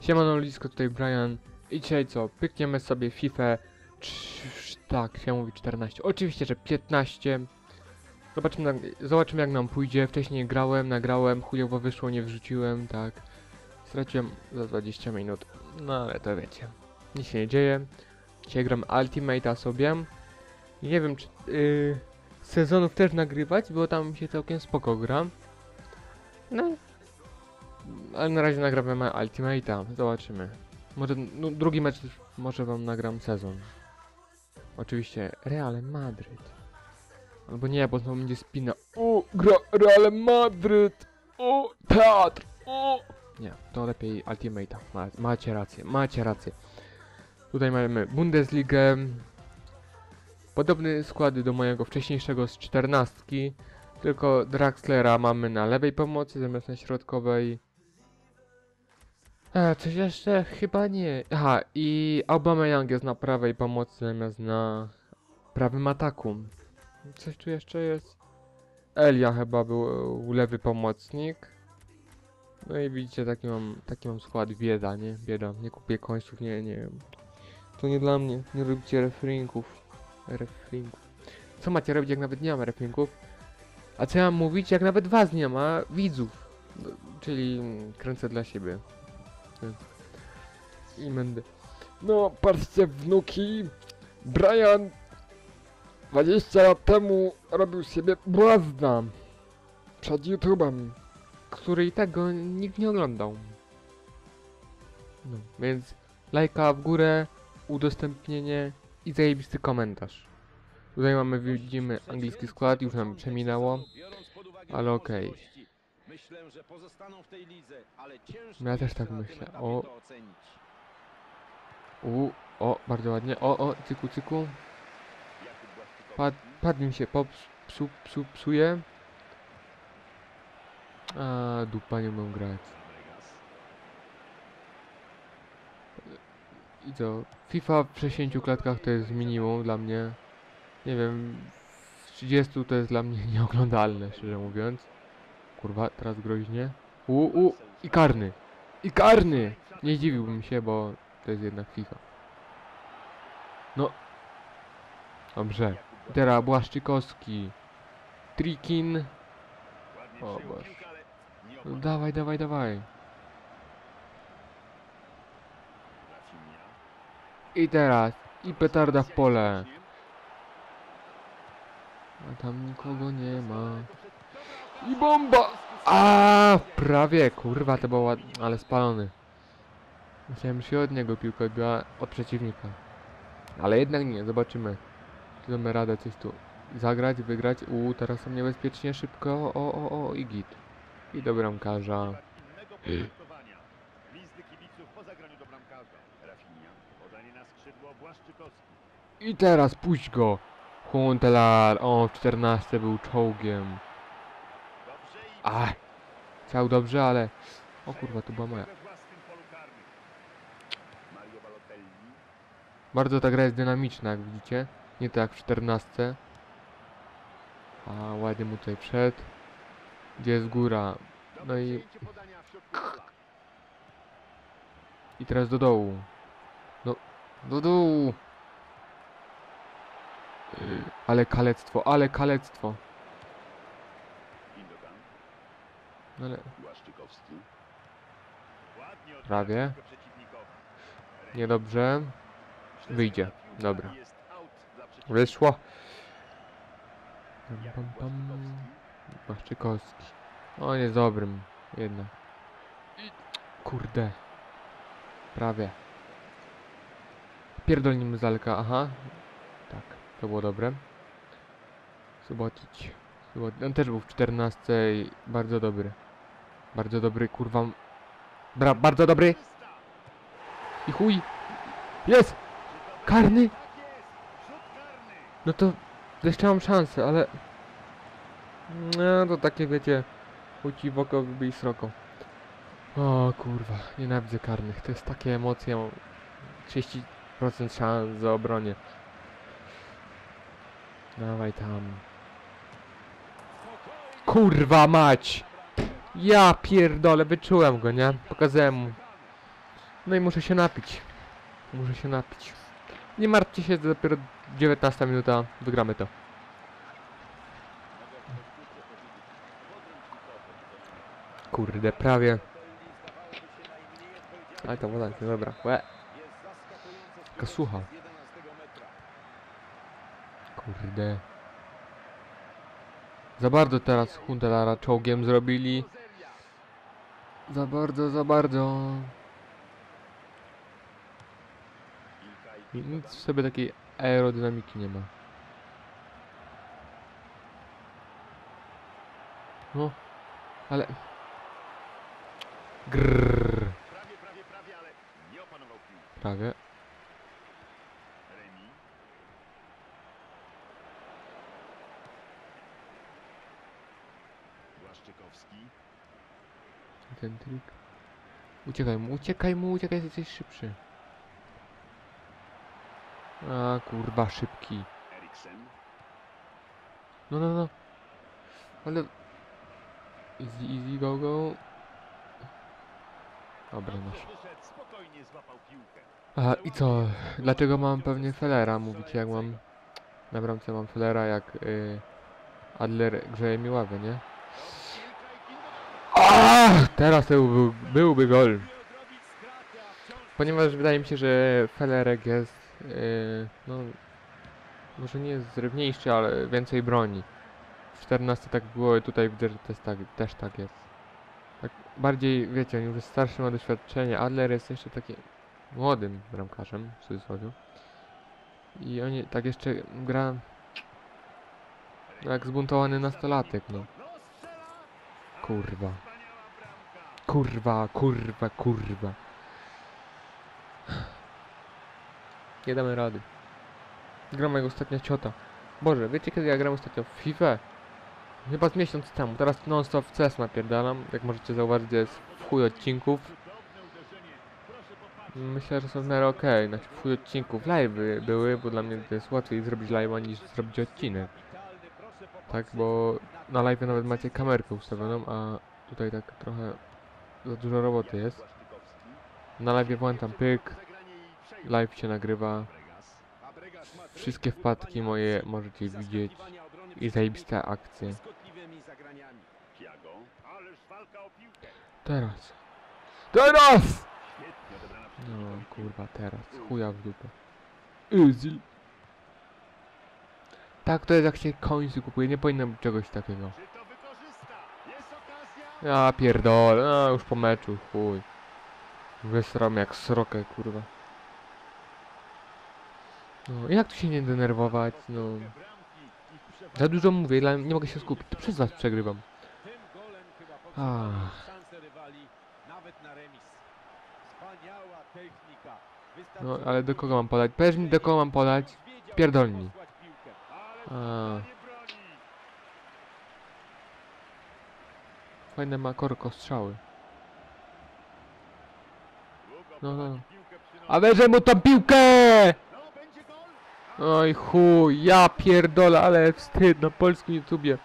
Siemano Lisko, tutaj Brian. I dzisiaj co, pykniemy sobie FIFA tak, ja mówię 14, oczywiście, że 15 Zobaczymy, zobaczymy jak nam pójdzie, wcześniej grałem, nagrałem, chujowo wyszło, nie wrzuciłem, tak. Straciłem za 20 minut, no ale to wiecie, nic się nie dzieje Dzisiaj gram Ultimate'a sobie Nie wiem czy yy, sezonów też nagrywać, bo tam się całkiem spoko gra No ale na razie nagramy Ultimate'a, zobaczymy. Może no, drugi mecz może wam nagram sezon. Oczywiście Real Madryt. Albo nie, bo znowu będzie spina. O, gra Real Madryt! O, teatr! O! Nie, to lepiej Ultimate'a. Ma, macie rację, macie rację. Tutaj mamy Bundesligę. Podobny skład do mojego wcześniejszego z czternastki. Tylko Draxlera mamy na lewej pomocy zamiast na środkowej. A, coś jeszcze? Chyba nie. Aha, i Aubameyang jest na prawej pomocy zamiast na prawym ataku. Coś tu jeszcze jest? Elia chyba był lewy pomocnik. No i widzicie, taki mam, taki mam skład, bieda, nie? Bieda, nie kupię końców, nie, nie. To nie dla mnie, nie robicie refrinków. Refrinków. Co macie robić, jak nawet nie mam refrinków? A co ja mam mówić, jak nawet was nie ma, widzów? No, czyli kręcę dla siebie. I będę. No, patrzcie, wnuki. Brian 20 lat temu robił sobie błazna przed YouTubem, który i tak go nikt nie oglądał. No, więc lajka w górę, udostępnienie i zajebisty komentarz. Tutaj mamy, widzimy angielski skład, już nam przeminęło. Ale okej. ale ciężko Ja też tak myślę. O. U, o, bardzo ładnie. O, o, cyku, cyku. Pad, padł mi się, pop, psu, psu, psuje. A, dupa, nie mogę grać. I co? FIFA w 60 klatkach to jest minimum dla mnie. Nie wiem, w 30 to jest dla mnie nieoglądalne, szczerze mówiąc. Kurwa, teraz groźnie. U, u, i karny. I karny! Nie zdziwiłbym się, bo to jest jednak FIFA. No. Dobrze. Teraz Błaszczykowski. Trikin. O Boże. No, dawaj, dawaj, dawaj. I teraz. I petarda w pole. A tam nikogo nie ma. I bomba! A prawie, kurwa, to było ład... ale spalony. Myślałem, że się od niego piłka odbiła od przeciwnika. Ale jednak nie, zobaczymy. Czy damy radę coś tu zagrać, wygrać. U, teraz są niebezpiecznie szybko. O, o, o, i git. I do bramkarza. Innego potraktowania. Gwizdek kibiców po zagraniu do bramkarza. Rafinha. Podanie na skrzydło Błaszczykowski. I teraz puść go. Huntelaar, o, w 14 był czołgiem. Ach, chciał dobrze, ale... O kurwa, to była moja. Bardzo ta gra jest dynamiczna, jak widzicie. Nie tak w 14. A ładnie mu tutaj wszedł. Gdzie jest góra? No i, i teraz do dołu. No, do dołu. Ale kalectwo, ale kalectwo. Ale Prawie. niedobrze. Wyjdzie. Dobra. Wyszło. Pam, Jakub pam, pam. Błaszczykowski. Błaszczykowski. On jest dobrym, jednak. Kurde. Prawie. Pierdolnimy zalka, aha. To było dobre. Subotić. Subot- On też był w 14 i bardzo dobry. Bardzo dobry, kurwa. Bra bardzo dobry. I chuj. Jest! Karny! No to jeszcze mam szansę, ale... No to takie wiecie... Uci w oko, wybij sroko. O kurwa, nienawidzę karnych. To jest takie emocje. mam 30 procent szans za obronie. Dawaj tam. Kurwa mać! Ja pierdolę, wyczułem go, nie? Pokazałem mu. No i muszę się napić. Muszę się napić. Nie martwcie się, dopiero 19 minuta, wygramy to. Kurde, prawie. Ale to woda, nie dobra. Łe. Taka. Kurde. Za bardzo teraz Hundelara czołgiem zrobili. Za bardzo, za bardzo. I nic w sobie takiej aerodynamiki nie ma. No, ale... Grrr, Prawie, prawie, prawie, ale nie opanował piłki. prawie. Remi. Błaszczykowski. Ten trik. Uciekaj mu, uciekaj mu, uciekaj, jesteś szybszy. A kurwa, szybki. No, no, no. Ale... Easy, easy, go, go. Dobra, piłkę. Aha, i co? Dlaczego mam pewnie Felera? Mówicie, jak mam... Na bramce mam Felera, jak y, Adler grzeje mi ławę, nie? Teraz to był, byłby gol. Ponieważ wydaje mi się, że Felerek jest, y, no, może nie jest zrywniejszy, ale więcej broni. W 14 tak było tutaj widzę, że też tak, też tak jest. Tak bardziej, wiecie, on już jest starszy, ma doświadczenie. Adler jest jeszcze taki młodym bramkarzem, w cudzysłowie. I oni tak jeszcze gra jak zbuntowany nastolatek, no. No! Kurwa. Kurwa, kurwa, kurwa. Nie damy rady. Gram jak ostatnia ciota. Boże, wiecie kiedy ja gram ostatnio w FIFA? Chyba z miesiąc temu. Teraz non stop w CS napierdalam. Jak możecie zauważyć, jest w chuj odcinków. Myślę, że są w miarę okej. Znaczy w chuj odcinków. Live'y były, bo dla mnie to jest łatwiej zrobić live'a niż zrobić odcinek. Tak, bo na live nawet macie kamerkę ustawioną, a tutaj tak trochę za dużo roboty jest. Na live włączam pyk, live się nagrywa. Wszystkie wpadki moje możecie widzieć i zajebiste akcje. Teraz. Teraz! No kurwa, teraz. Chuja w dupę. Easy. Tak to jest jak się końcy kupuje, nie powinno być czegoś takiego. Czy to wykorzysta? Jest okazja. Ja pierdolę, no już po meczu, chuj. Wysram jak srokę, kurwa. No, jak tu się nie denerwować, no. Za dużo mówię, nie mogę się skupić, to przez was przegrywam. Ach. No, ale do kogo mam podać? Powiedz mi, do kogo mam podać? Pierdolni. A. nie broni. Fajne ma korko strzały. No, no. A weźże mu tą piłkę! Oj chuj, ja pierdolę, ale wstyd na polskim YouTubie.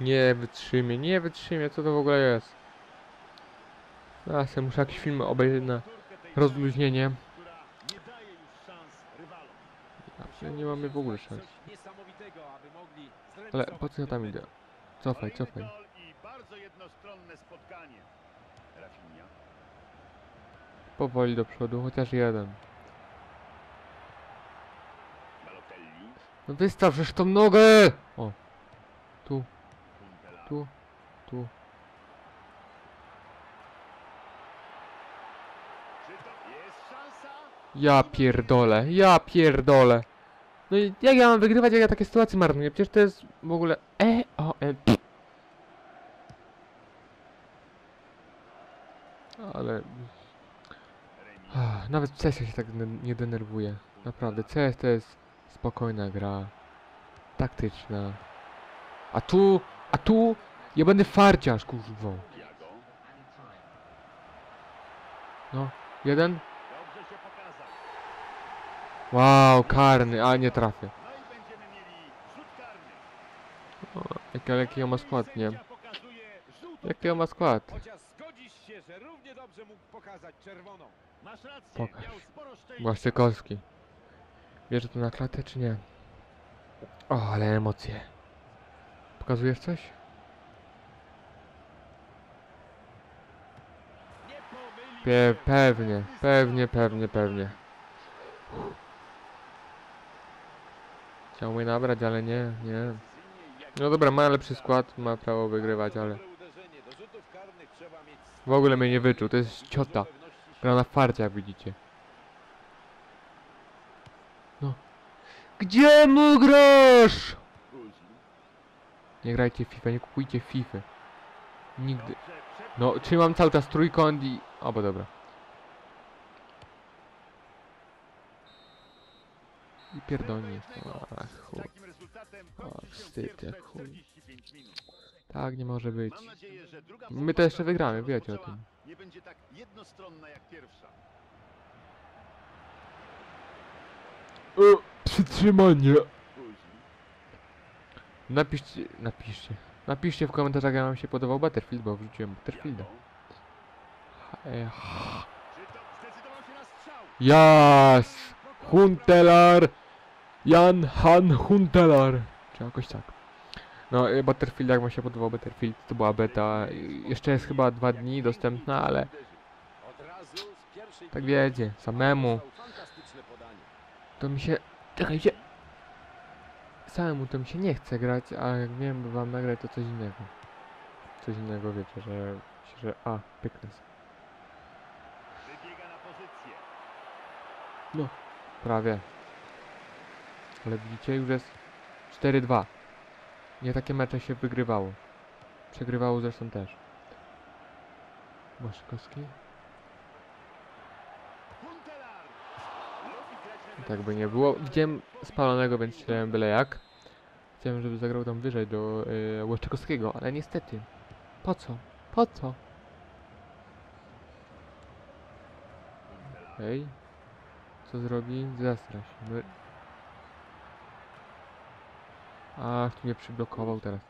Nie wytrzymię, nie wytrzymię, co to w ogóle jest? Ja sobie muszę jakiś film obejrzeć na rozluźnienie. Ja nie mamy w ogóle szans. Ale po co ja tam idę? Cofaj, cofaj. gol i bardzo jednostronne spotkanie. Rafinha. Powoli do przodu, chociaż jeden. No wystaw żeż tą nogę! O, tu, tu, tu. Ja pierdolę, ja pierdolę. No i jak ja mam wygrywać, jak ja takie sytuacje marnuję? Przecież to jest w ogóle... E, o, e. Ale... Nawet w CS się tak nie denerwuję. Naprawdę, CS to jest spokojna gra. Taktyczna. A tu, a tu... Ja będę farciarz, kurwą. No, jeden. Wow, karny, a nie trafię. O, jaki, jaki on ma skład, nie? Jaki on ma skład? Pokaż. Błaszczykowski. Bierze to na klatę, czy nie? O, ale emocje. Pokazujesz coś? Się. pewnie, pewnie, pewnie, pewnie. Chciał mnie nabrać, ale nie, nie. No dobra, ma lepszy skład, ma prawo wygrywać, ale w ogóle mnie nie wyczuł, to jest ciota. Gra na farcie, jak widzicie. No. Gdzie mu? Guzik. Nie grajcie FIFA, nie kupujcie FIFA. Nigdy. No, trzymam cały czas trójkąt i... O, bo dobra. I pierdolnie. Ach, chuj. wstyd, jak chuj. 45 minut. Tak nie może być. My to jeszcze wygramy, wiecie o tym. Nie będzie tak jednostronna jak pierwsza. Przytrzymanie. Napiszcie, napiszcie. Napiszcie w komentarzach, jak wam się podobał Battlefield, bo wrzuciłem Battlefielda. Jas! Huntelar! Jan Han Huntelar! Czy jakoś tak. No, y, Battlefield, jak wam się podobał Battlefield, to była beta. y, Jeszcze jest chyba dwa dni dostępna, ale tak wiecie, samemu to mi się... Czekajcie! Samemu to mi się nie chce grać, a jak wiem, by wam nagrać to coś innego. Coś innego wiecie, że... że a, pyknę pozycję. Prawie. Ale widzicie, już jest 4-2. Nie takie mecze się wygrywało. Przegrywało zresztą też. Na Tak by nie było. Widziałem spalonego, więc strzelałem byle jak. Chciałem, żeby zagrał tam wyżej do yy, ale niestety. Po co? Po co? Hej. Co zrobi? Zastra się. Ach, tu mnie przyblokował teraz.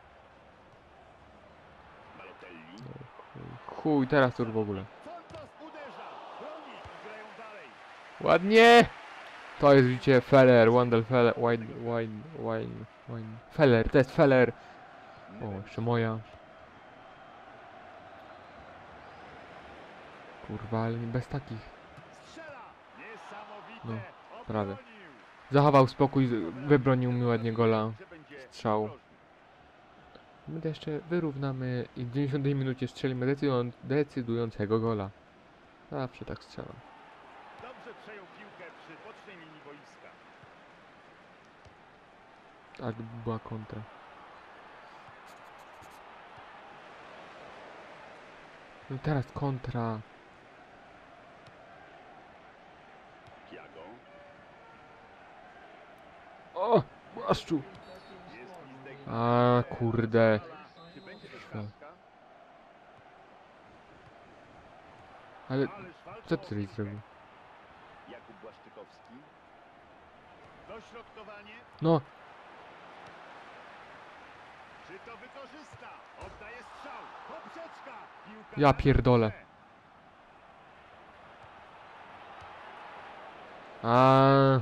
Chuj, teraz już w ogóle. Ładnie! To jest, widzicie, Feller, Wandel Feller, Wine, Wine, Wine, Wine. Feller, to jest Feller. O, jeszcze moja. Kurwa, ale bez takich. No, prawie. Zachował spokój, wybronił mi ładnie gola. Strzał. My jeszcze wyrównamy i w 90 minucie strzelimy decydują, decydującego gola. Zawsze tak strzelam. Dobrze przejął piłkę przy bocznej linii boiska. Tak była kontra. No teraz kontra. Tiago. O! Błaszczu! A kurde. Ale co ty zrobił? Jakub Błaszczykowski. Dośrodkowanie. No, Czy to wykorzysta? Oddaje strzał. Poprzeczka. Ja pierdolę. a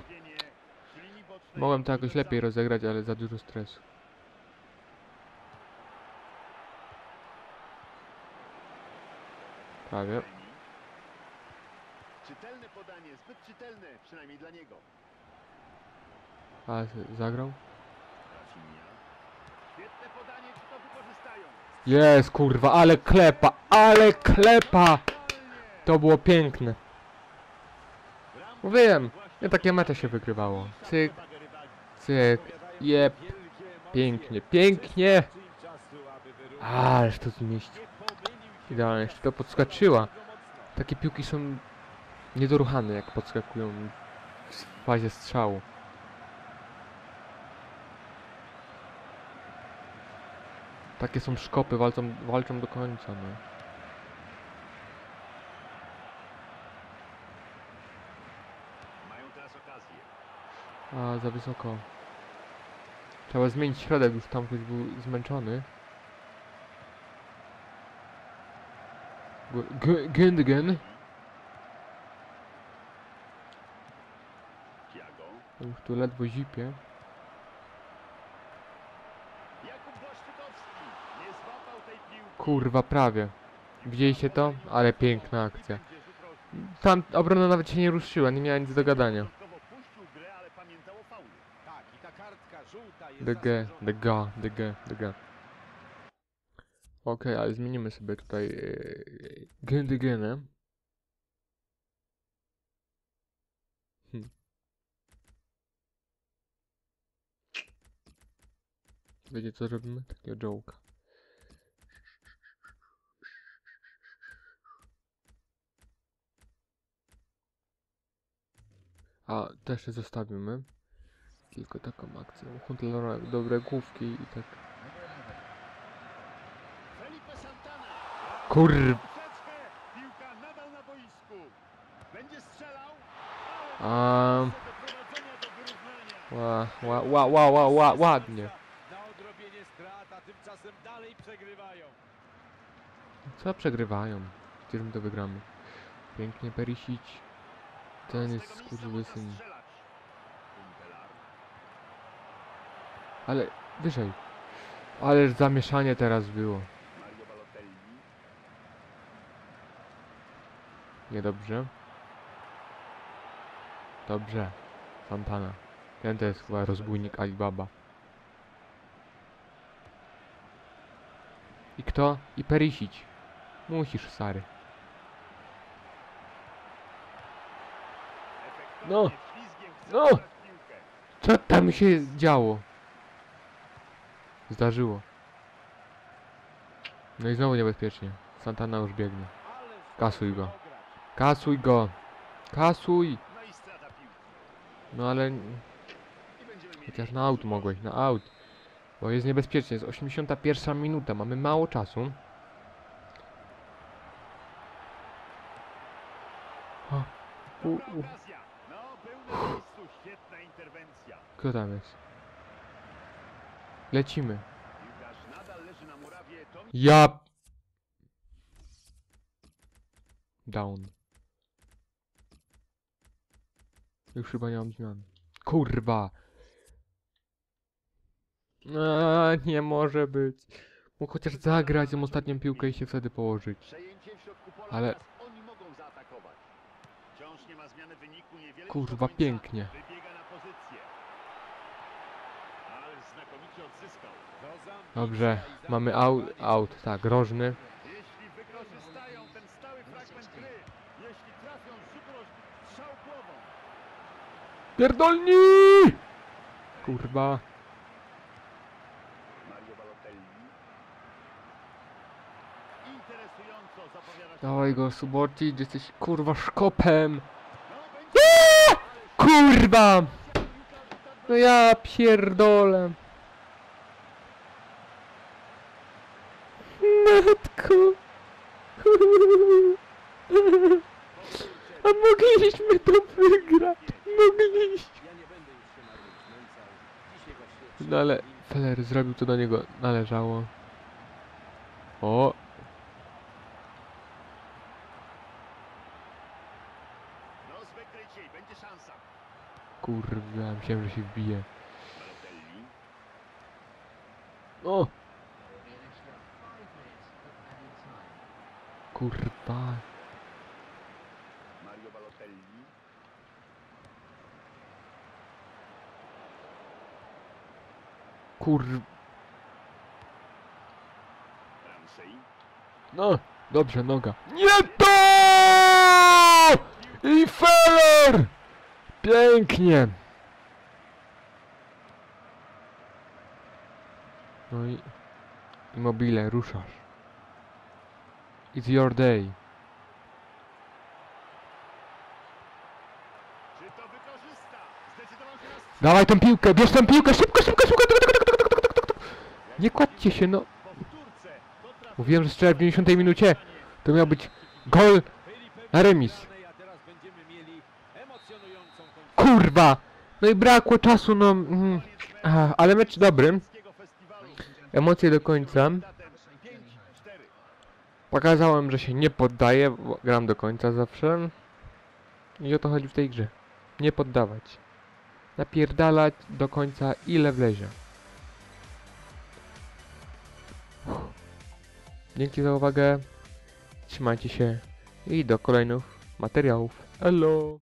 mogłem to jakoś lepiej rozegrać, ale za dużo stresu. Prawie. Czytelne podanie, zbyt czytelne, przynajmniej dla niego. A z- zagrał? Jest kurwa, ale klepa, ale klepa! To było piękne. Mówiłem, nie takie mecze się wygrywało. Cyk, cyk, emocje. pięknie, pięknie! Ależ to zmieści. Idealnie, jeszcze to podskoczyła. Takie piłki są niedoruchane, jak podskakują w fazie strzału. Takie są szkopy, walczą, walczą do końca, no. A, za wysoko. Trzeba zmienić środek, już tam ktoś był zmęczony. Gündogan. Już tu ledwo zipie. Kurwa, prawie. Widzieliście to? Ale piękna akcja. Tam obrona nawet się nie ruszyła, nie miała nic do gadania. DG. DG, DG, DG. Okej, ale zmienimy sobie tutaj yy, Gündoganę. Hmm. Wiecie co robimy? Takiego joke'a. A, też się zostawimy. Tylko taką akcję. Huntler dobre główki i tak. Felipe Santana. Kur... Troszeczkę. Piłka nadal na boisku. Będzie strzelał. A, Ale doprowadzenia do wyrównania. ła, ła, ła, ła, ła, ła, ładnie. Na odrobienie strat, a tymczasem dalej przegrywają. Co przegrywają? Przecież my to wygramy. Pięknie Perisic. Ten jest skurwysyn. Ale wyżej. Ależ zamieszanie teraz było. Mario Balotelli. Niedobrze. Dobrze. Santana. Ten to jest chyba rozbójnik Alibaba. I kto? I Perisic. Musisz, stary. No. No. Co tam się działo? Zdarzyło. No i znowu niebezpiecznie. Santana już biegnie. Kasuj go. Kasuj go! Kasuj! No ale chociaż na aut mogłeś, na aut. Bo jest niebezpiecznie, jest 81 minuta, mamy mało czasu. O, u, u, kto tam jest? Lecimy. Ja... Down. Już chyba nie mam zmian. Kurwa! A, nie może być. Mógł chociaż zagrać tą ostatnią piłkę i się wtedy położyć. Ale- Kurwa, pięknie. Dobrze, mamy out, out, tak, rożny. Jeśli wykorzystają ten stały fragment gry, jeśli trafią rożny, strzał głową. Pierdolni! Kurwa. Dawaj go, Subotic, jesteś kurwa szkopem. Kurwa! No ja pierdolę. Matku. A mogliśmy to wygrać. Właśnie No ale Feller zrobił to do niego należało. O, kurwa, myślałem, że się wbije. O! Kurwa. Mario Balotelli. Kur... No, dobrze, noga. Nie to! I Feller! Pięknie! No i... Immobile, ruszasz. It's your day. Czy to wykorzysta? Zdecydował się na strzał. Dawaj tą piłkę, bierz tą piłkę, szybko, szybko, szybko! Tuk, tuk, tuk, tuk, tuk, tuk, tuk. Nie kładźcie się, no. Mówiłem, że strzela w 90 minucie. To miał być gol na remis. Kurwa! No i brakło czasu, no. Aha, ale mecz dobry. Emocje do końca. Pokazałem, że się nie poddaję, gram do końca zawsze. I o to chodzi w tej grze. Nie poddawać. Napierdalać do końca ile wlezie. Dzięki za uwagę. Trzymajcie się i do kolejnych materiałów. Hello!